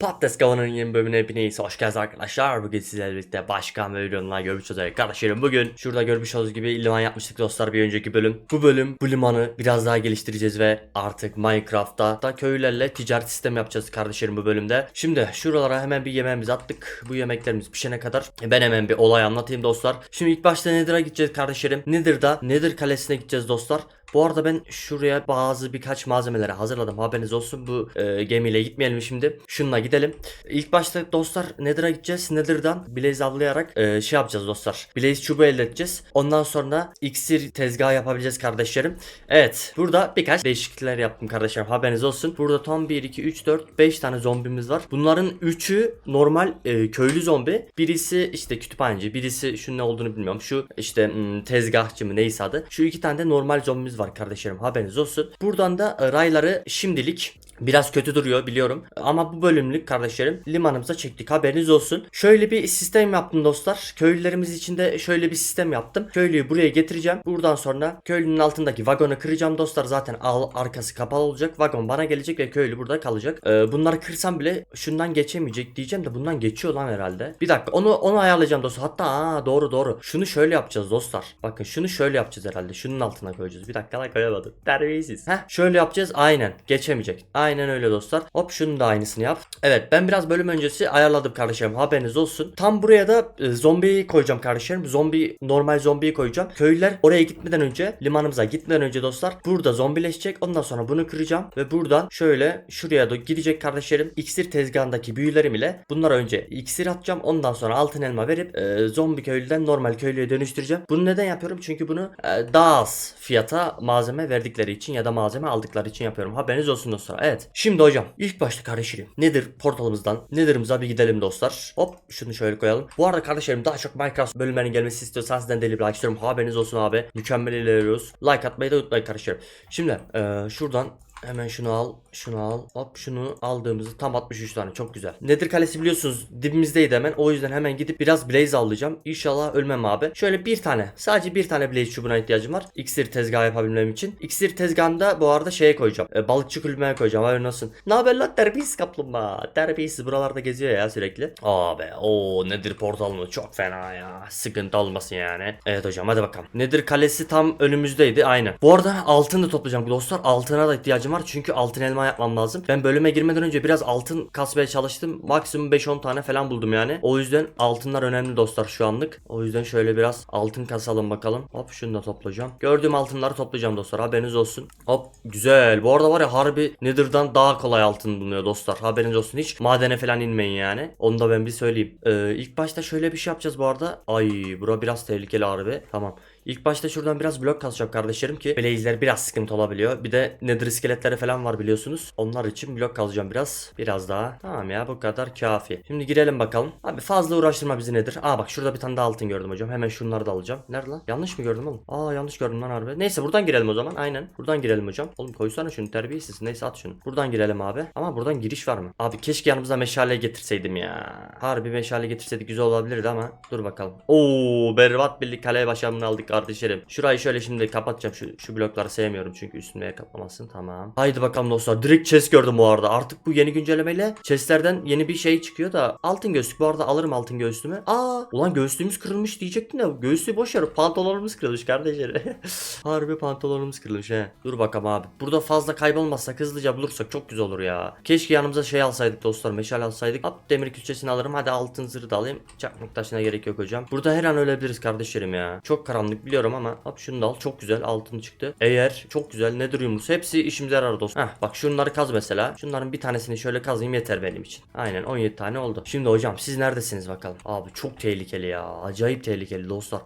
Patates Kavan'ın yeni bölümüne hepiniz hoş geldiniz arkadaşlar. Bugün sizlerle birlikte başka bir videomla görmüş olacağız. Kardeşlerim bugün şurada görmüş olduğunuz gibi liman yapmıştık dostlar bir önceki bölüm. Bu bölüm bu limanı biraz daha geliştireceğiz ve artık Minecraft'ta da köylerle ticaret sistemi yapacağız kardeşlerim bu bölümde. Şimdi şuralara hemen bir yemeğimizi attık. Bu yemeklerimiz pişene kadar ben hemen bir olay anlatayım dostlar. Şimdi ilk başta Nether'a gideceğiz kardeşlerim. Nether'da Nether kalesine gideceğiz dostlar. Bu arada ben şuraya bazı birkaç malzemeleri hazırladım. Haberiniz olsun. Bu e, gemiyle gitmeyelim şimdi. Şununla gidelim. İlk başta dostlar Nether'a gideceğiz. Nether'dan Blaze avlayarak e, şey yapacağız dostlar. Blaze çubuğu elde edeceğiz. Ondan sonra iksir tezgahı yapabileceğiz kardeşlerim. Evet. Burada birkaç değişiklikler yaptım kardeşlerim. Haberiniz olsun. Burada tam 1, 2, 3, 4, 5 tane zombimiz var. Bunların 3'ü normal e, köylü zombi. Birisi işte kütüphaneci. Birisi şunun ne olduğunu bilmiyorum. Şu işte hmm, tezgahçı mı neyse adı. Şu iki tane de normal zombimiz var kardeşlerim. Haberiniz olsun. Buradan da e, rayları şimdilik Biraz kötü duruyor biliyorum. Ama bu bölümlük kardeşlerim limanımıza çektik haberiniz olsun. Şöyle bir sistem yaptım dostlar. Köylülerimiz için de şöyle bir sistem yaptım. Köylüyü buraya getireceğim. Buradan sonra köylünün altındaki vagonu kıracağım dostlar. Zaten al, arkası kapalı olacak. Vagon bana gelecek ve köylü burada kalacak. Ee, bunları kırsam bile şundan geçemeyecek diyeceğim de bundan geçiyor lan herhalde. Bir dakika onu onu ayarlayacağım dostlar. Hatta aa, doğru doğru. Şunu şöyle yapacağız dostlar. Bakın şunu şöyle yapacağız herhalde. Şunun altına koyacağız. Bir dakika lan koyamadım. Terbiyesiz. Heh şöyle yapacağız. Aynen. Geçemeyecek. Aynen öyle dostlar. Hop şunun da aynısını yap. Evet ben biraz bölüm öncesi ayarladım kardeşlerim. Haberiniz olsun. Tam buraya da e, zombiyi koyacağım kardeşlerim. Zombi normal zombiyi koyacağım. Köylüler oraya gitmeden önce limanımıza gitmeden önce dostlar burada zombileşecek. Ondan sonra bunu kıracağım ve buradan şöyle şuraya da gidecek kardeşlerim. İksir tezgahındaki büyülerim ile bunlara önce iksir atacağım. Ondan sonra altın elma verip e, zombi köylüden normal köylüye dönüştüreceğim. Bunu neden yapıyorum? Çünkü bunu e, daha az fiyata malzeme verdikleri için ya da malzeme aldıkları için yapıyorum. Haberiniz olsun dostlar. Evet. Şimdi hocam ilk başta kardeşlerim nedir portalımızdan Nether'ımıza bir gidelim dostlar. Hop şunu şöyle koyalım. Bu arada kardeşlerim daha çok Minecraft bölümlerinin gelmesi istiyorsanız sizden deli bir like istiyorum. Haberiniz olsun abi. Mükemmel ilerliyoruz. Like atmayı da unutmayın kardeşlerim. Şimdi e, şuradan Hemen şunu al, şunu al. Hop şunu aldığımızda tam 63 tane çok güzel. Nedir kalesi biliyorsunuz dibimizdeydi hemen. O yüzden hemen gidip biraz blaze alacağım. İnşallah ölmem abi. Şöyle bir tane, sadece bir tane blaze çubuğuna ihtiyacım var. İksir tezgahı yapabilmem için. İksir tezgahında bu arada şeye koyacağım. E, balıkçı kulübeye koyacağım. Haberin olsun. Ne haber lan terbiyesiz kaplumbağa. Terbiyesiz buralarda geziyor ya sürekli. Abi o nedir portalımız çok fena ya. Sıkıntı olmasın yani. Evet hocam hadi bakalım. Nedir kalesi tam önümüzdeydi aynen. Bu arada altın da toplayacağım dostlar. Altına da ihtiyacım var çünkü altın elma yapmam lazım. Ben bölüme girmeden önce biraz altın kasmaya çalıştım. Maksimum 5-10 tane falan buldum yani. O yüzden altınlar önemli dostlar şu anlık. O yüzden şöyle biraz altın kasalım bakalım. Hop şunu da toplayacağım. Gördüğüm altınları toplayacağım dostlar. Haberiniz olsun. Hop güzel. Bu arada var ya harbi Nether'dan daha kolay altın bulunuyor dostlar. Haberiniz olsun. Hiç madene falan inmeyin yani. Onu da ben bir söyleyeyim. Ee, ilk başta şöyle bir şey yapacağız bu arada. Ay bura biraz tehlikeli harbi. Tamam. İlk başta şuradan biraz blok kazacağım kardeşlerim ki Blaze'ler biraz sıkıntı olabiliyor. Bir de Nether iskeletleri falan var biliyorsunuz. Onlar için blok kazacağım biraz. Biraz daha. Tamam ya bu kadar kafi. Şimdi girelim bakalım. Abi fazla uğraştırma bizi nedir? Aa bak şurada bir tane daha altın gördüm hocam. Hemen şunları da alacağım. Nerede lan? Yanlış mı gördüm oğlum? Aa yanlış gördüm lan harbi. Neyse buradan girelim o zaman. Aynen. Buradan girelim hocam. Oğlum koysana şunu terbiyesiz. Neyse at şunu. Buradan girelim abi. Ama buradan giriş var mı? Abi keşke yanımıza meşale getirseydim ya. Harbi meşale getirseydik güzel olabilirdi ama. Dur bakalım. Oo berbat birlik kale başarımını aldık kardeşlerim. Şurayı şöyle şimdi kapatacağım. Şu, şu blokları sevmiyorum çünkü üstüne kapamasın. Tamam. Haydi bakalım dostlar. Direkt chest gördüm bu arada. Artık bu yeni güncellemeyle chestlerden yeni bir şey çıkıyor da altın göğüslük. Bu arada alırım altın göğüslüğümü. Aa ulan göğüslüğümüz kırılmış diyecektim de göğüslüğü boş ver. Pantolonumuz kırılmış kardeşlerim. Harbi pantolonumuz kırılmış he. Dur bakalım abi. Burada fazla kaybolmazsak hızlıca bulursak çok güzel olur ya. Keşke yanımıza şey alsaydık dostlar. Meşale alsaydık. Hop demir külçesini alırım. Hadi altın zırhı da alayım. Çakmak taşına gerek yok hocam. Burada her an ölebiliriz kardeşlerim ya. Çok karanlık biliyorum ama hop şunu da al. Çok güzel altın çıktı. Eğer çok güzel nedir yumrusu. Hepsi işimize yarar dostum. Heh bak şunları kaz mesela. Şunların bir tanesini şöyle kazayım yeter benim için. Aynen 17 tane oldu. Şimdi hocam siz neredesiniz bakalım. Abi çok tehlikeli ya. Acayip tehlikeli dostlar.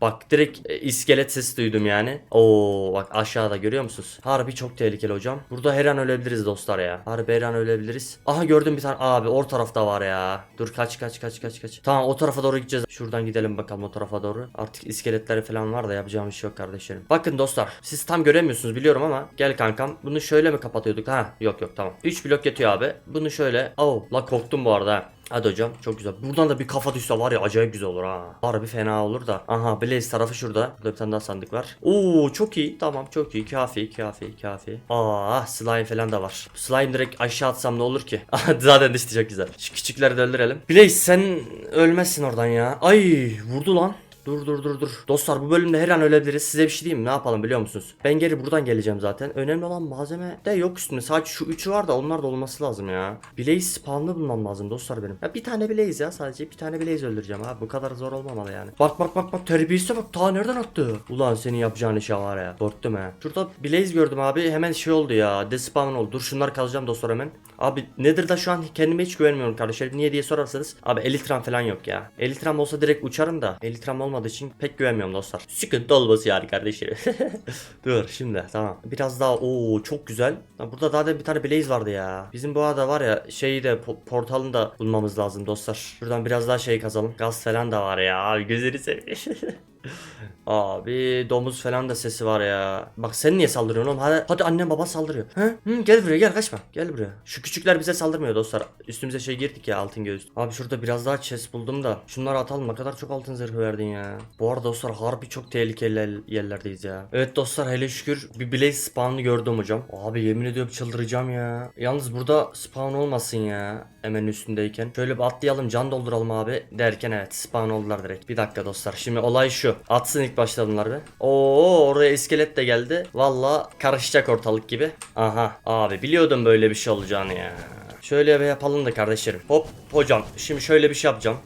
Bak direkt e, iskelet sesi duydum yani. Oo bak aşağıda görüyor musunuz? Harbi çok tehlikeli hocam. Burada her an ölebiliriz dostlar ya. Harbi her an ölebiliriz. Aha gördüm bir tane. Abi o tarafta var ya. Dur kaç kaç kaç kaç kaç. Tamam o tarafa doğru gideceğiz. Şuradan gidelim bakalım o tarafa doğru. Artık iskeletleri falan var da yapacağım bir şey yok kardeşlerim. Bakın dostlar siz tam göremiyorsunuz biliyorum ama gel kankam. Bunu şöyle mi kapatıyorduk? Ha yok yok tamam. 3 blok yatıyor abi. Bunu şöyle. Oh la korktum bu arada. Ha. Hadi hocam çok güzel. Buradan da bir kafa düşse var ya acayip güzel olur ha. Harbi fena olur da. Aha Blaze tarafı şurada. Burada bir tane daha sandık var. Oo çok iyi. Tamam çok iyi. Kafi kafi kafi. Aa slime falan da var. Slime direkt aşağı atsam ne olur ki? Zaten işte çok güzel. Şu küçükleri de öldürelim. Blaze sen ölmezsin oradan ya. Ay vurdu lan. Dur dur dur dur. Dostlar bu bölümde her an ölebiliriz. Size bir şey diyeyim? Ne yapalım biliyor musunuz? Ben geri buradan geleceğim zaten. Önemli olan malzeme de yok üstünde. Sadece şu üçü var da onlar da olması lazım ya. Blaze spawnlı bulmam lazım dostlar benim. Ya bir tane Blaze ya sadece. Bir tane Blaze öldüreceğim ha. Bu kadar zor olmamalı yani. Bak bak bak bak terbiyesize bak. Ta nereden attı? Ulan senin yapacağın işe var ya. Korktum ha. Şurada Blaze gördüm abi. Hemen şey oldu ya. Despawn oldu. Dur şunları kazacağım dostlar hemen. Abi nedir da şu an kendime hiç güvenmiyorum kardeşlerim. Niye diye sorarsanız. Abi elitram falan yok ya. Elitram olsa direkt uçarım da. Elitram olmadığı için pek güvenmiyorum dostlar. Sıkıntı olması yani kardeşlerim. Dur şimdi tamam. Biraz daha ooo çok güzel. Burada daha da bir tane Blaze vardı ya. Bizim bu arada var ya şeyi de po- portalını da bulmamız lazım dostlar. Şuradan biraz daha şey kazalım. Gaz falan da var ya. Abi gözleri seveyim. Abi domuz falan da sesi var ya. Bak sen niye saldırıyorsun oğlum? Hadi, hadi annem baba saldırıyor. Hı? Hı, gel buraya gel kaçma. Gel buraya. Şu küçükler bize saldırmıyor dostlar. Üstümüze şey girdik ya altın göğüs. Abi şurada biraz daha chest buldum da. Şunları atalım ne kadar çok altın zırhı verdin ya. Bu arada dostlar harbi çok tehlikeli el- yerlerdeyiz ya. Evet dostlar hele şükür bir blaze spawn'ı gördüm hocam. Abi yemin ediyorum çıldıracağım ya. Yalnız burada spawn olmasın ya. Hemen üstündeyken. Şöyle bir atlayalım can dolduralım abi. Derken evet spawn oldular direkt. Bir dakika dostlar. Şimdi olay şu. Atsın ilk başta be. Oo oraya iskelet de geldi. Valla karışacak ortalık gibi. Aha abi biliyordum böyle bir şey olacağını ya. Şöyle bir yapalım da kardeşlerim. Hop hocam şimdi şöyle bir şey yapacağım.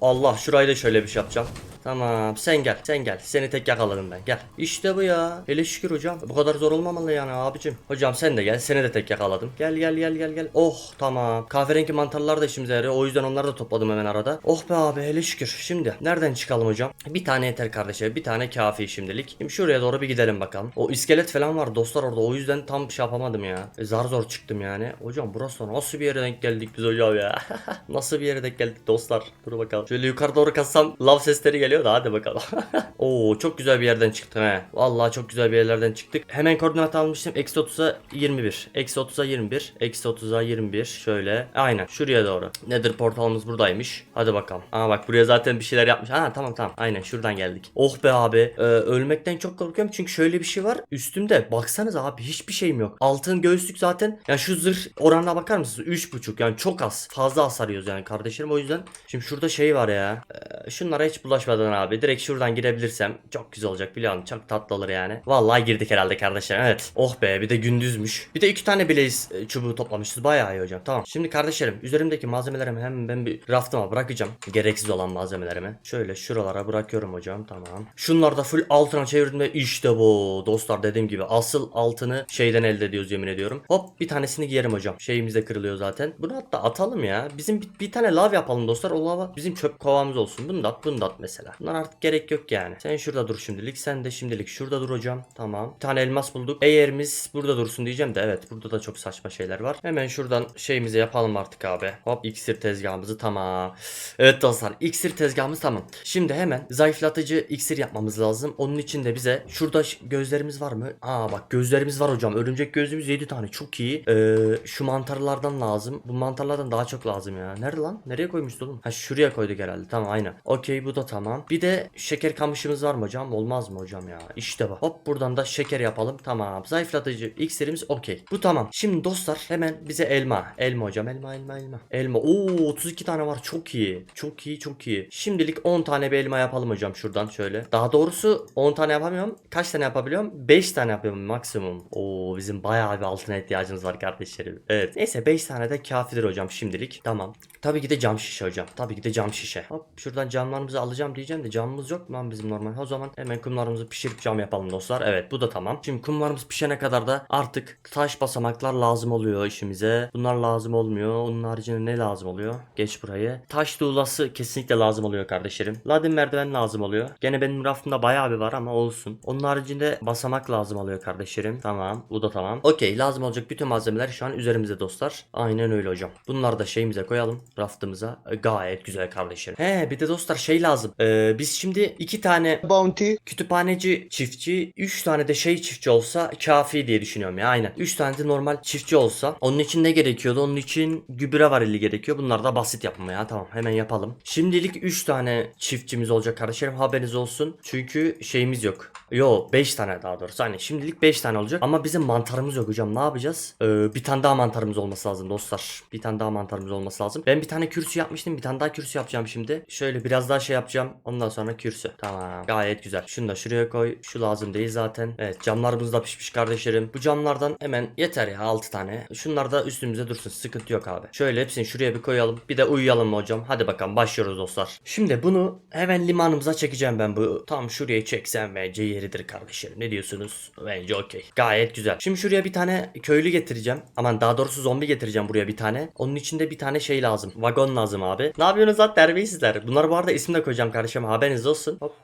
Allah şurayı da şöyle bir şey yapacağım. Tamam sen gel sen gel seni tek yakaladım ben gel. İşte bu ya hele şükür hocam bu kadar zor olmamalı yani abicim. Hocam sen de gel seni de tek yakaladım. Gel gel gel gel gel. Oh tamam kahverengi mantarlar da işimize yarıyor o yüzden onları da topladım hemen arada. Oh be abi hele şükür. Şimdi nereden çıkalım hocam? Bir tane yeter kardeşe bir tane kafi şimdilik. Şimdi şuraya doğru bir gidelim bakalım. O iskelet falan var dostlar orada o yüzden tam şey yapamadım ya. E, zar zor çıktım yani. Hocam burası nasıl bir yere denk geldik biz hocam ya. nasıl bir yere denk geldik dostlar. Dur bakalım. Şöyle yukarı doğru kassam lav sesleri geliyor da hadi bakalım. Oo çok güzel bir yerden çıktım he. Vallahi çok güzel bir yerlerden çıktık. Hemen koordinat almıştım. Eksi 30'a 21. Eksi 30'a 21. Eksi 30'a 21. Şöyle. Aynen. Şuraya doğru. Nedir portalımız buradaymış. Hadi bakalım. Aa bak buraya zaten bir şeyler yapmış. Ha tamam tamam. Aynen şuradan geldik. Oh be abi. Ee, ölmekten çok korkuyorum. Çünkü şöyle bir şey var. Üstümde. Baksanız abi hiçbir şeyim yok. Altın göğüslük zaten. Yani şu zırh oranına bakar mısınız? 3.5 yani çok az. Fazla hasarıyoruz yani kardeşlerim. O yüzden. Şimdi şurada şey var ya. Ee, şunlara hiç bulaşmadan abi. Direkt şuradan girebilirsem çok güzel olacak biliyor musun? Çok tatlı olur yani. Vallahi girdik herhalde kardeşlerim. Evet. Oh be bir de gündüzmüş. Bir de iki tane blaze e, çubuğu toplamışız. Bayağı iyi hocam. Tamam. Şimdi kardeşlerim üzerimdeki malzemelerimi hemen ben bir raftıma bırakacağım. Gereksiz olan malzemelerimi. Şöyle şuralara bırakıyorum hocam. Tamam. Şunları da full altına çevirdim ve işte bu. Dostlar dediğim gibi asıl altını şeyden elde ediyoruz yemin ediyorum. Hop bir tanesini giyerim hocam. Şeyimiz de kırılıyor zaten. Bunu hatta atalım ya. Bizim bir, bir tane lav yapalım dostlar. O lava bizim çöp kovamız olsun. Bunu da at bunu da at mesela. Bunlar artık gerek yok yani. Sen şurada dur şimdilik. Sen de şimdilik şurada dur hocam. Tamam. Bir tane elmas bulduk. Eğerimiz burada dursun diyeceğim de evet. Burada da çok saçma şeyler var. Hemen şuradan şeyimizi yapalım artık abi. Hop iksir tezgahımızı tamam. Evet dostlar iksir tezgahımız tamam. Şimdi hemen zayıflatıcı iksir yapmamız lazım. Onun için de bize şurada gözlerimiz var mı? Aa bak gözlerimiz var hocam. Örümcek gözümüz 7 tane. Çok iyi. Ee, şu mantarlardan lazım. Bu mantarlardan daha çok lazım ya. Nerede lan? Nereye koymuştu oğlum? Ha şuraya koyduk herhalde. Tamam aynen. Okey bu da tamam. Bir de şeker kamışımız var mı hocam? Olmaz mı hocam ya? İşte bak. Hop buradan da şeker yapalım. Tamam. Zayıflatıcı iksirimiz okey. Bu tamam. Şimdi dostlar hemen bize elma. Elma hocam. Elma elma elma. Elma. Oo 32 tane var. Çok iyi. Çok iyi çok iyi. Şimdilik 10 tane bir elma yapalım hocam şuradan şöyle. Daha doğrusu 10 tane yapamıyorum. Kaç tane yapabiliyorum? 5 tane yapıyorum maksimum. Oo bizim bayağı bir altına ihtiyacımız var kardeşlerim. Evet. Neyse 5 tane de kafidir hocam şimdilik. Tamam. Tabii ki de cam şişe hocam. Tabii ki de cam şişe. Hop şuradan camlarımızı alacağım diyeceğim de camımız yok mu lan bizim normal? O zaman hemen kumlarımızı pişirip cam yapalım dostlar. Evet bu da tamam. Şimdi kumlarımız pişene kadar da artık taş basamaklar lazım oluyor işimize. Bunlar lazım olmuyor. Onun haricinde ne lazım oluyor? Geç burayı. Taş tuğlası kesinlikle lazım oluyor kardeşlerim. Ladin merdiven lazım oluyor. Gene benim rafımda bayağı bir var ama olsun. Onun haricinde basamak lazım oluyor kardeşlerim. Tamam. Bu da tamam. Okey lazım olacak bütün malzemeler şu an üzerimizde dostlar. Aynen öyle hocam. Bunları da şeyimize koyalım. Raftımıza. Gayet güzel kardeşlerim. He bir de dostlar şey lazım. Ee, Ee, biz şimdi iki tane bounty. kütüphaneci çiftçi, 3 tane de şey çiftçi olsa kafi diye düşünüyorum ya aynen. 3 tane de normal çiftçi olsa onun için ne gerekiyordu? Onun için gübre varili gerekiyor. Bunlar da basit yapma ya tamam hemen yapalım. Şimdilik 3 tane çiftçimiz olacak kardeşlerim haberiniz olsun. Çünkü şeyimiz yok. Yo 5 tane daha doğrusu. Hani şimdilik 5 tane olacak ama bizim mantarımız yok hocam. Ne yapacağız? Ee, bir tane daha mantarımız olması lazım dostlar. Bir tane daha mantarımız olması lazım. Ben bir tane kürsü yapmıştım. Bir tane daha kürsü yapacağım şimdi. Şöyle biraz daha şey yapacağım. Ondan sonra kürsü. Tamam. Gayet güzel. Şunu da şuraya koy. Şu lazım değil zaten. Evet camlarımız da pişmiş kardeşlerim. Bu camlardan hemen yeter ya 6 tane. Şunlar da üstümüze dursun. Sıkıntı yok abi. Şöyle hepsini şuraya bir koyalım. Bir de uyuyalım mı hocam? Hadi bakalım başlıyoruz dostlar. Şimdi bunu hemen limanımıza çekeceğim ben bu. Tam şuraya çeksem bence yeridir kardeşlerim. Ne diyorsunuz? Bence okey. Gayet güzel. Şimdi şuraya bir tane köylü getireceğim. Aman daha doğrusu zombi getireceğim buraya bir tane. Onun içinde bir tane şey lazım. Vagon lazım abi. Ne yapıyorsunuz lan terbiyesizler? Bunları bu arada isim de koyacağım kardeşim. Haberiniz olsun. Hop.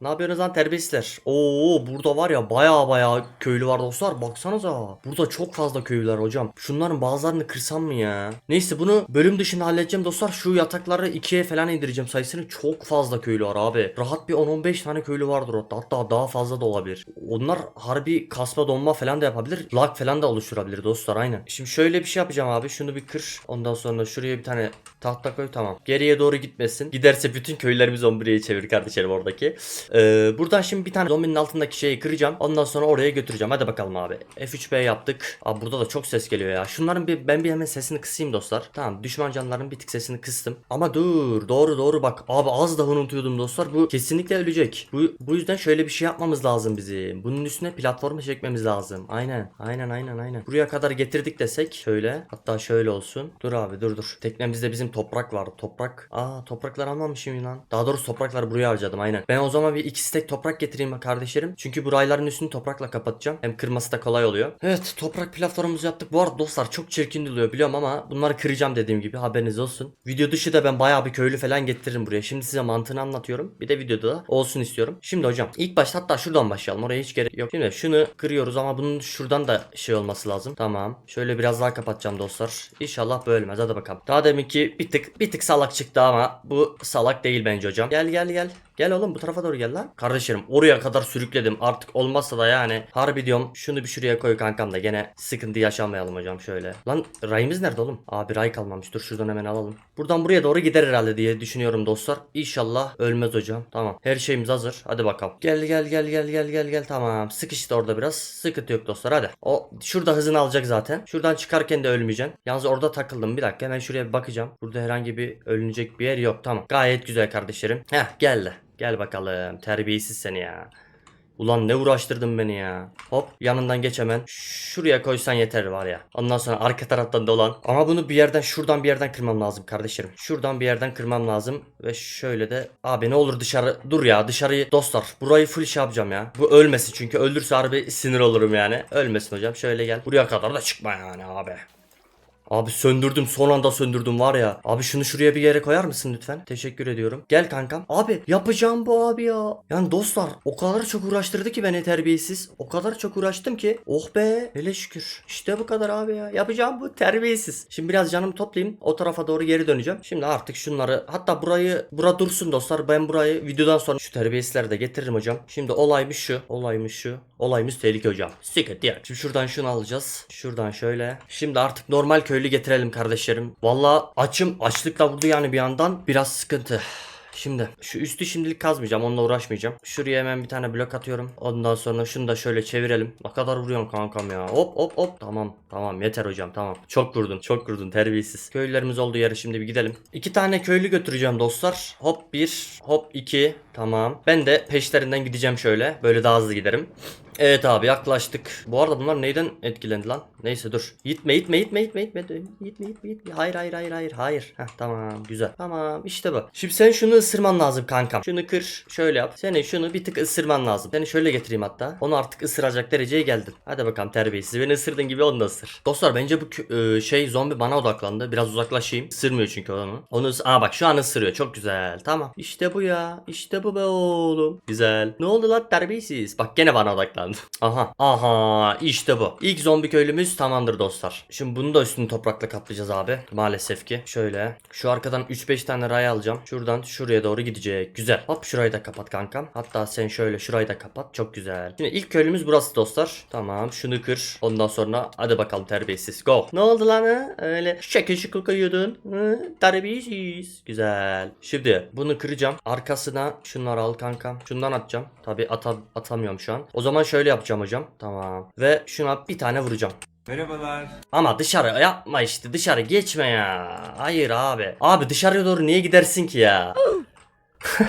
Ne yapıyorsunuz lan terbiyesizler? Oo burada var ya baya baya köylü var dostlar. Baksanıza. Burada çok fazla köylüler hocam. Şunların bazılarını kırsam mı ya? Neyse bunu bölüm dışında halledeceğim dostlar. Şu yatakları ikiye falan indireceğim sayısını. Çok fazla köylü var abi. Rahat bir 10-15 tane köylü vardır hatta. Hatta daha fazla da olabilir. Onlar harbi kasma donma falan da yapabilir. Lag falan da oluşturabilir dostlar aynen. Şimdi şöyle bir şey yapacağım abi. Şunu bir kır. Ondan sonra şuraya bir tane tahta koy tamam. Geriye doğru gitmesin. Giderse bütün köylerimiz zombiye çevir kardeşlerim oradaki. Ee, buradan şimdi bir tane zombinin altındaki şeyi kıracağım. Ondan sonra oraya götüreceğim. Hadi bakalım abi. F3B yaptık. Abi burada da çok ses geliyor ya. Şunların bir ben bir hemen sesini kısayım dostlar. Tamam düşman canlıların bir tık sesini kıstım. Ama dur doğru doğru bak. Abi az daha unutuyordum dostlar. Bu kesinlikle ölecek. Bu, bu yüzden şöyle bir şey yapmamız lazım bizim. Bunun üstüne platformu çekmemiz lazım. Aynen. Aynen aynen aynen. Buraya kadar getirdik desek şöyle. Hatta şöyle olsun. Dur abi dur dur. Teknemizde bizim toprak var. Toprak. Aa topraklar almamışım lan. Daha doğrusu topraklar buraya harcadım aynen. Ben o zaman bir iki stek toprak getireyim kardeşlerim. Çünkü bu rayların üstünü toprakla kapatacağım. Hem kırması da kolay oluyor. Evet toprak platformumuzu yaptık. Bu arada dostlar çok çirkin duruyor biliyorum ama bunları kıracağım dediğim gibi haberiniz olsun. Video dışı da ben bayağı bir köylü falan getiririm buraya. Şimdi size mantığını anlatıyorum. Bir de videoda da olsun istiyorum. Şimdi hocam ilk başta hatta şuradan başlayalım. Oraya hiç gerek yok. Şimdi şunu kırıyoruz ama bunun şuradan da şey olması lazım. Tamam. Şöyle biraz daha kapatacağım dostlar. İnşallah bölmez. Hadi bakalım. Daha deminki bir tık bir tık salak çıktı ama bu salak değil bence hocam. Gel gel gel. Gel oğlum bu tarafa doğru gel lan. Kardeşlerim oraya kadar sürükledim. Artık olmazsa da yani harbi diyorum şunu bir şuraya koy kankam da gene sıkıntı yaşamayalım hocam şöyle. Lan rayımız nerede oğlum? Abi ray kalmamış. Dur şuradan hemen alalım. Buradan buraya doğru gider herhalde diye düşünüyorum dostlar. İnşallah ölmez hocam. Tamam. Her şeyimiz hazır. Hadi bakalım. Gel gel gel gel gel gel gel. Tamam. Sıkıştı orada biraz. Sıkıntı yok dostlar hadi. O şurada hızını alacak zaten. Şuradan çıkarken de ölmeyeceksin. Yalnız orada takıldım. Bir dakika hemen şuraya bir bakacağım. Burada herhangi bir ölünecek bir yer yok. Tamam. Gayet güzel kardeşlerim. Heh geldi. Gel bakalım. Terbiyesiz seni ya. Ulan ne uğraştırdın beni ya. Hop yanından geç hemen. Şuraya koysan yeter var ya. Ondan sonra arka taraftan dolan. Ama bunu bir yerden şuradan bir yerden kırmam lazım kardeşlerim. Şuradan bir yerden kırmam lazım. Ve şöyle de. Abi ne olur dışarı. Dur ya dışarıyı. Dostlar burayı full şey yapacağım ya. Bu ölmesin çünkü öldürse harbi sinir olurum yani. Ölmesin hocam. Şöyle gel. Buraya kadar da çıkma yani abi. Abi söndürdüm son anda söndürdüm var ya. Abi şunu şuraya bir yere koyar mısın lütfen? Teşekkür ediyorum. Gel kankam. Abi yapacağım bu abi ya. Yani dostlar o kadar çok uğraştırdı ki beni terbiyesiz. O kadar çok uğraştım ki. Oh be. Hele şükür. İşte bu kadar abi ya. Yapacağım bu terbiyesiz. Şimdi biraz canımı toplayayım. O tarafa doğru geri döneceğim. Şimdi artık şunları hatta burayı bura dursun dostlar. Ben burayı videodan sonra şu terbiyesizleri de getiririm hocam. Şimdi olaymış şu. Olaymış şu. Olayımız tehlike hocam. Sıkıntı yok. Şimdi şuradan şunu alacağız. Şuradan şöyle. Şimdi artık normal köylü getirelim kardeşlerim. Valla açım açlıkla vurdu yani bir yandan. Biraz sıkıntı. Şimdi şu üstü şimdilik kazmayacağım onunla uğraşmayacağım. Şuraya hemen bir tane blok atıyorum. Ondan sonra şunu da şöyle çevirelim. Ne kadar vuruyorsun kankam ya. Hop hop hop. Tamam tamam yeter hocam tamam. Çok vurdun çok vurdun terbiyesiz. Köylülerimiz olduğu yere şimdi bir gidelim. İki tane köylü götüreceğim dostlar. Hop bir hop iki. Tamam. Ben de peşlerinden gideceğim şöyle. Böyle daha hızlı giderim. Evet abi yaklaştık. Bu arada bunlar neyden etkilendi lan? Neyse dur. Gitme gitme gitme gitme gitme gitme gitme gitme. Hayır hayır hayır hayır hayır. Heh tamam güzel. Tamam işte bu. Şimdi sen şunu ısırman lazım kankam. Şunu kır şöyle yap. Senin şunu bir tık ısırman lazım. Seni şöyle getireyim hatta. Onu artık ısıracak dereceye geldin. Hadi bakalım terbiyesiz. Beni ısırdığın gibi onu da ısır. Dostlar bence bu e, şey zombi bana odaklandı. Biraz uzaklaşayım. Isırmıyor çünkü onu. Onu Aa bak şu an ısırıyor. Çok güzel. Tamam. İşte bu ya. İşte bu be oğlum. Güzel. Ne oldu lan terbiyesiz? Bak gene bana odaklandı. Aha. Aha işte bu. İlk zombi köylümüz tamamdır dostlar. Şimdi bunu da üstünü toprakla kaplayacağız abi. Maalesef ki. Şöyle. Şu arkadan 3-5 tane ray alacağım. Şuradan şuraya doğru gidecek. Güzel. Hop şurayı da kapat kankam. Hatta sen şöyle şurayı da kapat. Çok güzel. Şimdi ilk köylümüz burası dostlar. Tamam. Şunu kır. Ondan sonra hadi bakalım terbiyesiz. Go. Ne oldu lan ha? Öyle şekil şıkıl koyuyordun. Hı? Terbiyesiz. Güzel. Şimdi bunu kıracağım. Arkasına şunları al kankam. Şundan atacağım. Tabi ata atamıyorum şu an. O zaman şöyle yapacağım hocam. Tamam. Ve şuna bir tane vuracağım. Merhabalar. Ama dışarı yapma işte dışarı geçme ya. Hayır abi. Abi dışarıya doğru niye gidersin ki ya?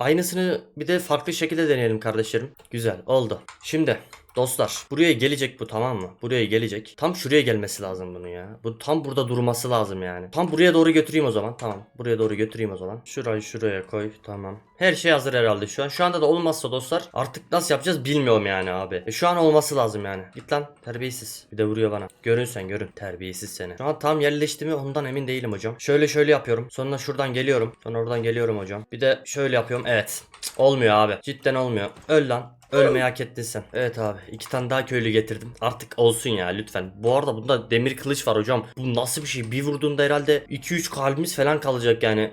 Aynısını bir de farklı şekilde deneyelim kardeşlerim. Güzel oldu. Şimdi dostlar buraya gelecek bu tamam mı? Buraya gelecek. Tam şuraya gelmesi lazım bunu ya. Bu tam burada durması lazım yani. Tam buraya doğru götüreyim o zaman. Tamam. Buraya doğru götüreyim o zaman. Şurayı şuraya koy. Tamam. Her şey hazır herhalde şu an. Şu anda da olmazsa dostlar artık nasıl yapacağız bilmiyorum yani abi. E, şu an olması lazım yani. Git lan terbiyesiz. Bir de vuruyor bana. Görün sen görün. Terbiyesiz seni. Şu an tam yerleşti mi ondan emin değilim hocam. Şöyle şöyle yapıyorum. Sonra şuradan geliyorum. Sonra oradan geliyorum hocam. Bir de şöyle yapıyorum. Evet. Olmuyor abi. Cidden olmuyor. Öl lan. Ölmeyi hak ettin sen. Evet abi. iki tane daha köylü getirdim. Artık olsun ya lütfen. Bu arada bunda demir kılıç var hocam. Bu nasıl bir şey? Bir vurduğunda herhalde 2-3 kalbimiz falan kalacak yani.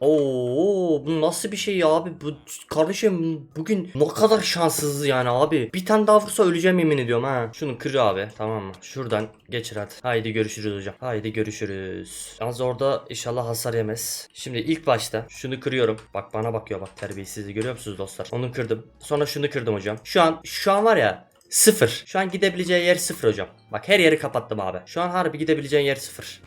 Oo, bu nasıl bir şey ya abi? Bu kardeşim bugün ne kadar şanssızız yani abi. Bir tane daha vursa öleceğim yemin ediyorum ha. Şunu kır abi tamam mı? Şuradan geçir hadi. Haydi görüşürüz hocam. Haydi görüşürüz. Yalnız orada inşallah hasar yemez. Şimdi ilk başta şunu kırıyorum. Bak bana bakıyor bak terbiyesizliği görüyor musunuz dostlar? Onu kırdım. Sonra şunu kırdım hocam. Şu an şu an var ya Sıfır. Şu an gidebileceği yer sıfır hocam. Bak her yeri kapattım abi. Şu an harbi gidebileceğin yer sıfır.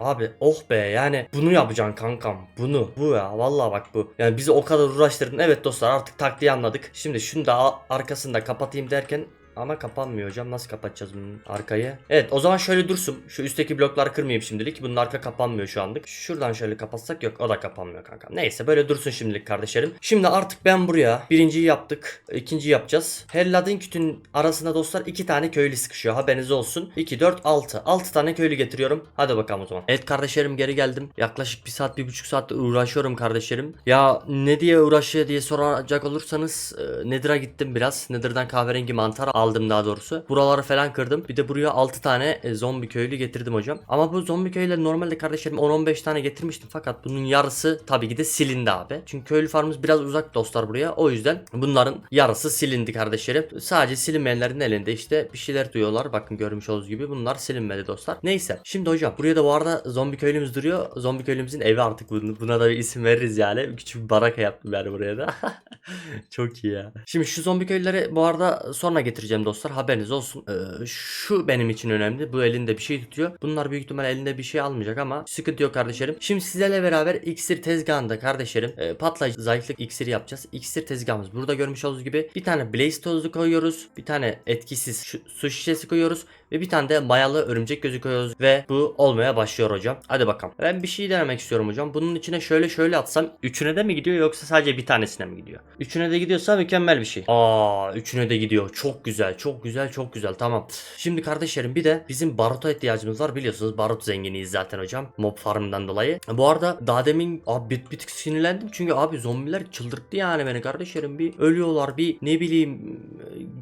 Abi oh be yani bunu yapacaksın kankam bunu bu ya vallahi bak bu. Yani bizi o kadar uğraştırdın. Evet dostlar artık taktiği anladık. Şimdi şunu da arkasında kapatayım derken ama kapanmıyor hocam. Nasıl kapatacağız bunun arkayı? Evet o zaman şöyle dursun. Şu üstteki blokları kırmayayım şimdilik. Bunun arka kapanmıyor şu anlık. Şuradan şöyle kapatsak yok o da kapanmıyor kankam neyse böyle dursun şimdilik kardeşlerim. Şimdi artık ben buraya birinciyi yaptık ikinciyi yapacağız. Helladin kütün arasında dostlar iki tane köylü sıkışıyor haberiniz olsun. 2 4 6 6 tane köylü getiriyorum. Hadi bakalım o zaman. Evet kardeşlerim geri geldim. Yaklaşık bir saat bir buçuk saat uğraşıyorum kardeşlerim. Ya ne diye uğraşıyor diye soracak olursanız e, Nether'a gittim biraz. Nether'dan kahverengi mantar aldım daha doğrusu. Buraları falan kırdım. Bir de buraya 6 tane e, zombi köylü getirdim hocam. Ama bu zombi köylüleri normalde kardeşlerim 10-15 tane getirmiştim. Fakat bunun yarısı tabii ki de silindi abi. Çünkü köylü farmımız biraz uzak dostlar buraya. O yüzden bunların yarısı silindi kardeşlerim. Sadece silinmeyenlerin elinde işte bir şeyler duyuyorlar. Bakın görmüş olduğunuz gibi bunlar silinmedi dostlar. Neyse. Şimdi hocam buraya da bu arada zombi köylümüz duruyor. Zombi köylümüzün evi artık buna da bir isim veririz yani. Küçük bir baraka yaptım yani buraya da. Çok iyi ya. Şimdi şu zombi köylüleri bu arada sonra getireceğim dostlar haberiniz olsun Ee, şu benim için önemli bu elinde bir şey tutuyor bunlar büyük ihtimal elinde bir şey almayacak ama sıkıntı yok kardeşlerim şimdi sizlerle beraber iksir tezgahında kardeşlerim e, patlayıcı zayıflık iksiri yapacağız iksir tezgahımız burada görmüş olduğunuz gibi bir tane blaze tozu koyuyoruz bir tane etkisiz su şişesi koyuyoruz ve bir tane de mayalı örümcek gözü koyuyoruz ve bu olmaya başlıyor hocam. Hadi bakalım. Ben bir şey denemek istiyorum hocam. Bunun içine şöyle şöyle atsam üçüne de mi gidiyor yoksa sadece bir tanesine mi gidiyor? Üçüne de gidiyorsa mükemmel bir şey. Aa, üçüne de gidiyor. Çok güzel, çok güzel, çok güzel. Tamam. Şimdi kardeşlerim bir de bizim baruta ihtiyacımız var. Biliyorsunuz barut zenginiyiz zaten hocam. Mob farmından dolayı. Bu arada daha demin abi bir, bir tık sinirlendim. Çünkü abi zombiler çıldırttı yani beni kardeşlerim. Bir ölüyorlar bir ne bileyim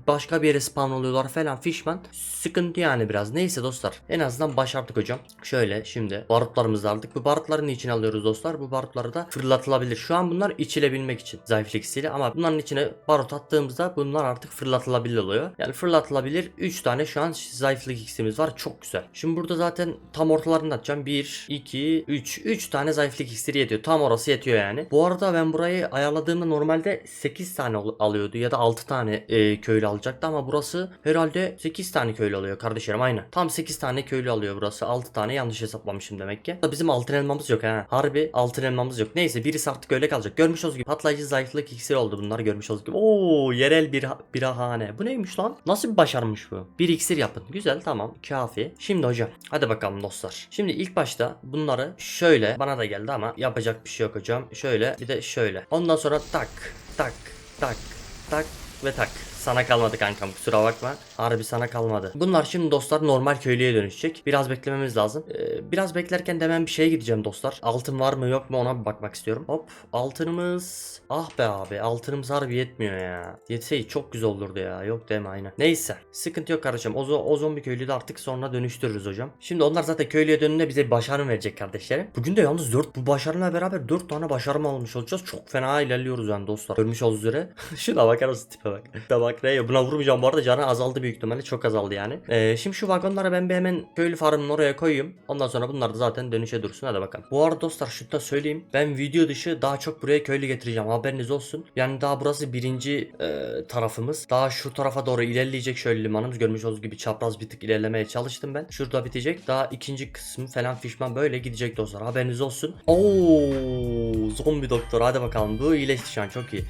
başka bir yere spawn oluyorlar falan fişman. Sıkıntı yani biraz. Neyse dostlar. En azından başardık hocam. Şöyle şimdi barutlarımızı aldık. Bu barutları niçin alıyoruz dostlar? Bu barutları da fırlatılabilir. Şu an bunlar içilebilmek için zayıflık ama bunların içine barut attığımızda bunlar artık fırlatılabilir oluyor. Yani fırlatılabilir 3 tane şu an zayıflık iksirimiz var. Çok güzel. Şimdi burada zaten tam ortalarını atacağım. 1, 2, 3. 3 tane zayıflık iksiri yetiyor. Tam orası yetiyor yani. Bu arada ben burayı ayarladığımda normalde 8 tane al- alıyordu ya da 6 tane e, köylü alacaktı ama burası herhalde 8 tane köylü alıyor kardeşlerim aynı. Tam 8 tane köylü alıyor burası. 6 tane yanlış hesaplamışım demek ki. Bizim altın elmamız yok ha. Harbi altın elmamız yok. Neyse birisi artık öyle kalacak. Görmüş olduğunuz gibi patlayıcı zayıflık iksiri oldu bunlar görmüş olduğunuz gibi. Oo yerel bir birahane. Bu neymiş lan? Nasıl başarmış bu? Bir iksir yapın. Güzel tamam kafi. Şimdi hocam hadi bakalım dostlar. Şimdi ilk başta bunları şöyle bana da geldi ama yapacak bir şey yok hocam. Şöyle bir de şöyle. Ondan sonra tak tak tak tak ve tak. Sana kalmadı kankam kusura bakma. Harbi sana kalmadı. Bunlar şimdi dostlar normal köylüye dönüşecek. Biraz beklememiz lazım. Ee, biraz beklerken de ben bir şeye gideceğim dostlar. Altın var mı yok mu ona bir bakmak istiyorum. Hop altınımız. Ah be abi altınımız harbi yetmiyor ya. Yetseydi çok güzel olurdu ya. Yok deme aynen. Neyse sıkıntı yok kardeşim. O, o zombi köylüyü de artık sonra dönüştürürüz hocam. Şimdi onlar zaten köylüye dönünce bize bir başarı verecek kardeşlerim. Bugün de yalnız 4 bu başarıyla beraber 4 tane başarım almış olacağız. Çok fena ilerliyoruz yani dostlar. Görmüş olduğunuz üzere. Şuna bakar mısın tipe bak. Tipe ne buna vurmayacağım bu arada canı azaldı büyük ihtimalle çok azaldı yani. Ee, şimdi şu vagonları ben bir hemen köylü farmının oraya koyayım. Ondan sonra bunlar da zaten dönüşe dursun hadi bakalım. Bu arada dostlar şunu da söyleyeyim. Ben video dışı daha çok buraya köylü getireceğim haberiniz olsun. Yani daha burası birinci e, tarafımız. Daha şu tarafa doğru ilerleyecek şöyle limanımız. Görmüş olduğunuz gibi çapraz bir tık ilerlemeye çalıştım ben. Şurada bitecek. Daha ikinci kısmı falan fişman böyle gidecek dostlar. Haberiniz olsun. Oo, zombi doktor hadi bakalım. Bu iyileşti şu an çok iyi.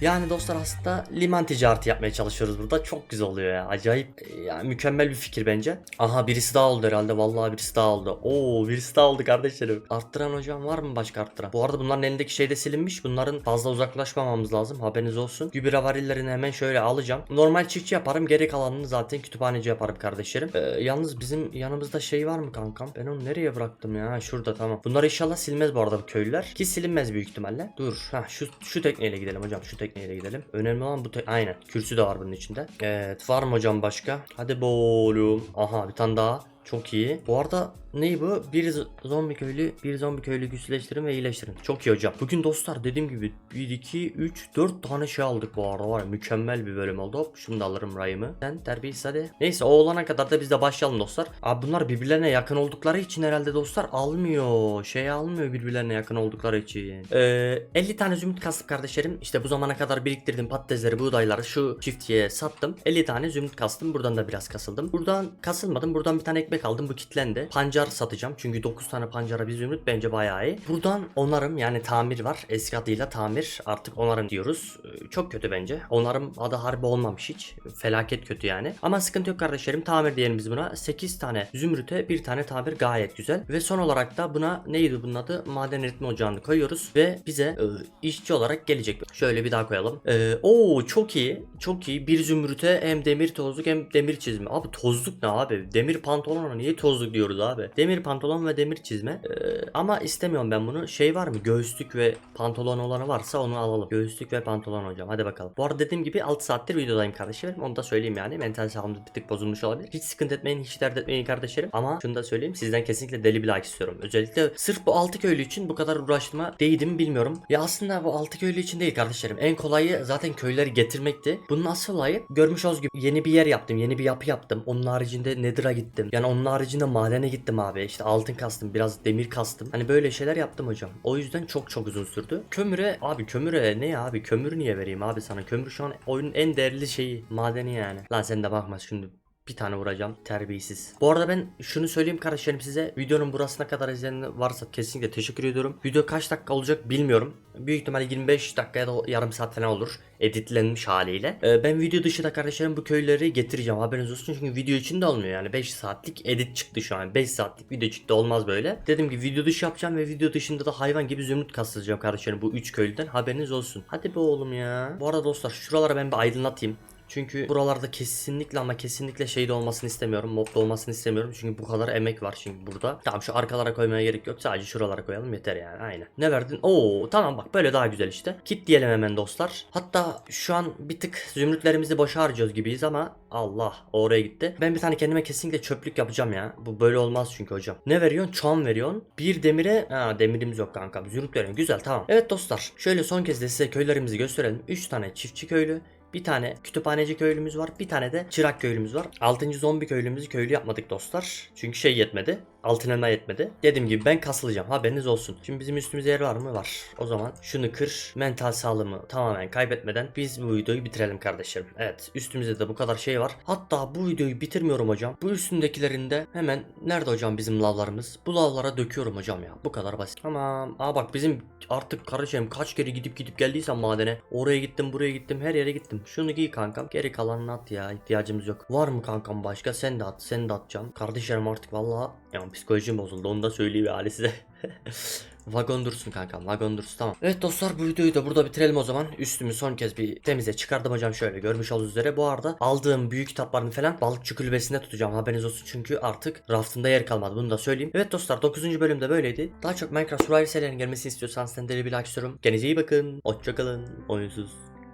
Yani dostlar aslında liman ticareti yapmaya çalışıyoruz burada. Çok güzel oluyor ya. Acayip ya mükemmel bir fikir bence. Aha birisi daha oldu herhalde. Vallahi birisi daha oldu. Oo birisi daha oldu kardeşlerim. Arttıran hocam var mı başka arttıran? Bu arada bunların elindeki şey de silinmiş. Bunların fazla uzaklaşmamamız lazım. Haberiniz olsun. Gübre varillerini hemen şöyle alacağım. Normal çiftçi yaparım. Geri kalanını zaten kütüphaneci yaparım kardeşlerim. Ee, yalnız bizim yanımızda şey var mı kankam? Ben onu nereye bıraktım ya? Şurada tamam. Bunları inşallah silmez bu arada bu köylüler. Ki silinmez büyük ihtimalle. Dur. Ha şu şu tekneyle gidelim hocam. Şu tekneyle gidelim. Önemli olan bu tek... Aynen. Kürsü de var bunun içinde. Evet. Var mı hocam başka? Hadi oğlum. Aha bir tane daha. Çok iyi. Bu arada ne bu? Bir zombi köylü, bir zombi köylü güçleştirin ve iyileştirin. Çok iyi hocam. Bugün dostlar dediğim gibi 1, 2, 3, 4 tane şey aldık bu arada var mükemmel bir bölüm oldu. Hop da alırım rayımı. Sen terbiyesiz hadi. Neyse o olana kadar da biz de başlayalım dostlar. Abi bunlar birbirlerine yakın oldukları için herhalde dostlar almıyor. Şey almıyor birbirlerine yakın oldukları için. Ee, 50 tane zümrüt kastık kardeşlerim. İşte bu zamana kadar biriktirdim patatesleri, buğdayları şu çiftçiye sattım. 50 tane zümrüt kastım. Buradan da biraz kasıldım. Buradan kasılmadım. Buradan bir tane ekmek aldım. Bu kitlendi. Pancar satacağım. Çünkü 9 tane pancara bir zümrüt bence bayağı iyi. Buradan onarım yani tamir var. Eski adıyla tamir. Artık onarım diyoruz. Ee, Çok kötü bence. Onarım adı harbi olmamış hiç. Felaket kötü yani. Ama sıkıntı yok kardeşlerim. Tamir diyelim biz buna. 8 tane zümrüte bir tane tamir gayet güzel. Ve son olarak da buna neydi bunun adı? Maden eritme ocağını koyuyoruz. Ve bize e, işçi olarak gelecek. Şöyle bir daha koyalım. Ee, oo çok iyi. Çok iyi. Bir zümrüte hem demir tozluk hem demir çizme. Abi tozluk ne abi? Demir pantolona niye tozluk diyoruz abi? Demir pantolon ve demir çizme. Ee, ama istemiyorum ben bunu. Şey var mı? Göğüslük ve pantolon olanı varsa onu alalım. Göğüslük ve pantolon hocam. Hadi bakalım. Bu arada dediğim gibi 6 saattir videodayım kardeşlerim. Onu da söyleyeyim yani. Mental sağlığımda bir tık bozulmuş olabilir. Hiç sıkıntı etmeyin. Hiç dert etmeyin kardeşlerim. Ama şunu da söyleyeyim. Sizden kesinlikle deli bir like istiyorum. Özellikle sırf bu 6 köylü için bu kadar uğraştığıma değdim bilmiyorum. Ya aslında bu 6 köylü için değil kardeşlerim. En kolayı zaten köyleri getirmekti. Bunun asıl olayı görmüş olduğunuz gibi yeni bir yer yaptım. Yeni bir yapı yaptım. Onun haricinde Nether'a gittim. Yani onun haricinde madene gittim abi. İşte altın kastım. Biraz demir kastım. Hani böyle şeyler yaptım hocam. O yüzden çok çok uzun sürdü. Kömüre abi kömüre ne abi? Kömür niye vereyim abi sana? Kömür şu an oyunun en değerli şeyi. Madeni yani. Lan sen de bakma şimdi bir tane vuracağım terbiyesiz. Bu arada ben şunu söyleyeyim kardeşlerim size. Videonun burasına kadar izleyen varsa kesinlikle teşekkür ediyorum. Video kaç dakika olacak bilmiyorum. Büyük ihtimalle 25 dakikaya da yarım saat falan olur. Editlenmiş haliyle. Ee, ben video dışında kardeşlerim bu köyleri getireceğim. Haberiniz olsun çünkü video için de olmuyor yani. 5 saatlik edit çıktı şu an. 5 saatlik video çıktı olmaz böyle. Dedim ki video dışı yapacağım ve video dışında da hayvan gibi zümrüt kastıracağım kardeşlerim bu 3 köylüden. Haberiniz olsun. Hadi be oğlum ya. Bu arada dostlar şuralara ben bir aydınlatayım. Çünkü buralarda kesinlikle ama kesinlikle şey de olmasını istemiyorum. Mob da olmasını istemiyorum. Çünkü bu kadar emek var şimdi burada. Tamam şu arkalara koymaya gerek yok. Sadece şuralara koyalım yeter yani. Aynen. Ne verdin? Oo tamam bak böyle daha güzel işte. Kit diyelim hemen dostlar. Hatta şu an bir tık zümrütlerimizi boşa harcıyoruz gibiyiz ama Allah oraya gitti. Ben bir tane kendime kesinlikle çöplük yapacağım ya. Bu böyle olmaz çünkü hocam. Ne veriyorsun? Çam veriyorsun. Bir demire... Ha demirimiz yok kanka. Zümrüt veriyorsun. Güzel tamam. Evet dostlar. Şöyle son kez de size köylerimizi gösterelim. 3 tane çiftçi köylü. Bir tane kütüphaneci köylümüz var. Bir tane de çırak köylümüz var. 6. zombi köylümüzü köylü yapmadık dostlar. Çünkü şey yetmedi. Altın elma yetmedi. Dediğim gibi ben kasılacağım. Haberiniz olsun. Şimdi bizim üstümüzde yer var mı? Var. O zaman şunu kır. Mental sağlığımı tamamen kaybetmeden biz bu videoyu bitirelim kardeşlerim. Evet. Üstümüzde de bu kadar şey var. Hatta bu videoyu bitirmiyorum hocam. Bu üstündekilerin de hemen nerede hocam bizim lavlarımız? Bu lavlara döküyorum hocam ya. Bu kadar basit. Tamam. Aa bak bizim artık kardeşim kaç kere gidip gidip geldiysem madene. Oraya gittim buraya gittim her yere gittim. Şunu giy kankam. Geri kalanını at ya. ihtiyacımız yok. Var mı kankam başka? Sen de at. Sen de atacağım. Kardeşlerim artık vallahi yani psikolojim bozuldu. Onu da söyleyeyim yani size. Vagon dursun kankam vagon dursun tamam. Evet dostlar bu videoyu da burada bitirelim o zaman. Üstümü son kez bir temize çıkardım hocam şöyle görmüş olduğunuz üzere. Bu arada aldığım büyük kitaplarını falan balıkçı kulübesinde tutacağım haberiniz olsun çünkü artık raftımda yer kalmadı bunu da söyleyeyim. Evet dostlar 9. bölümde böyleydi. Daha çok Minecraft Survival serilerinin gelmesini istiyorsanız sizden deli bir like istiyorum. Kendinize iyi bakın. Hoşçakalın. Oyunsuz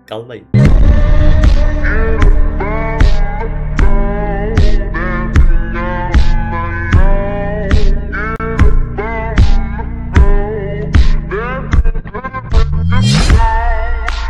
kalmayın.